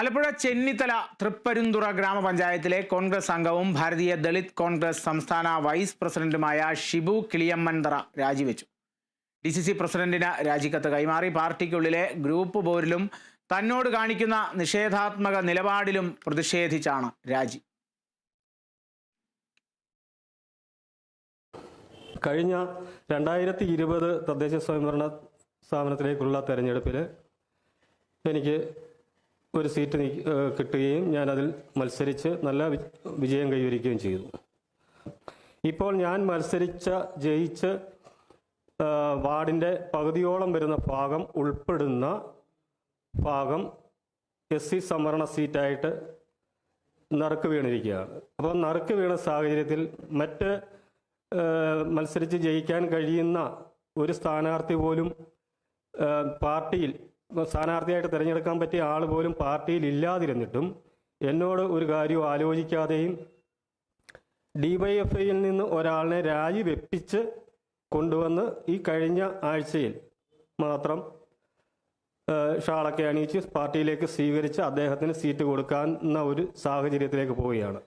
ആലപ്പുഴ ചെന്നിത്തല തൃപ്പരുന്തുറ ഗ്രാമപഞ്ചായത്തിലെ കോൺഗ്രസ് അംഗവും ഭാരതീയ ദളിത് കോൺഗ്രസ് സംസ്ഥാന വൈസ് പ്രസിഡന്റുമായ ഷിബു കിളിയമ്മൻതറ രാജിവെച്ചു. ഡി സി സി പ്രസിഡന്റിന് രാജിക്കത്ത് കൈമാറി. പാർട്ടിക്കുള്ളിലെ ഗ്രൂപ്പ് പോരിലും തന്നോട് കാണിക്കുന്ന നിഷേധാത്മക നിലപാടിലും പ്രതിഷേധിച്ചാണ് രാജി. കഴിഞ്ഞ രണ്ടായിരത്തി ഇരുപത് തദ്ദേശ സ്വയംഭരണ സ്ഥാപനത്തിലേക്കുള്ള തെരഞ്ഞെടുപ്പിൽ എനിക്ക് ഒരു സീറ്റ് കിട്ടുകയും ഞാനതിൽ മത്സരിച്ച് നല്ല വിജയം കൈവരിക്കുകയും ചെയ്തു. ഇപ്പോൾ ഞാൻ മത്സരിച്ച ജയിച്ച് വാർഡിന്റെ പകുതിയോളം വരുന്ന ഭാഗം ഉൾപ്പെടുന്ന ഭാഗം എസ് സി സംവരണ സീറ്റായിട്ട് നറുക്ക് വീണിരിക്കുകയാണ്. അപ്പോൾ നറുക്ക് വീണ സാഹചര്യത്തിൽ മറ്റ് മത്സരിച്ച് ജയിക്കാൻ കഴിയുന്ന ഒരു സ്ഥാനാർത്ഥി പോലും പാർട്ടിയിൽ സ്ഥാനാർത്ഥിയായിട്ട് തിരഞ്ഞെടുക്കാൻ പറ്റിയ ആൾ പോലും പാർട്ടിയിൽ ഇല്ലാതിരുന്നിട്ടും എന്നോട് ഒരു കാര്യവും ആലോചിക്കാതെയും ഡിവൈഎഫ്ഐയിൽ നിന്ന് ഒരാളിനെ രാജിവെപ്പിച്ച് കൊണ്ടുവന്ന് ഈ കഴിഞ്ഞ ആഴ്ചയിൽ മാത്രം ഷാളൊക്കെ അണിയിച്ച് പാർട്ടിയിലേക്ക് സ്വീകരിച്ച് അദ്ദേഹത്തിന് സീറ്റ് കൊടുക്കാവുന്ന ഒരു സാഹചര്യത്തിലേക്ക് പോവുകയാണ്.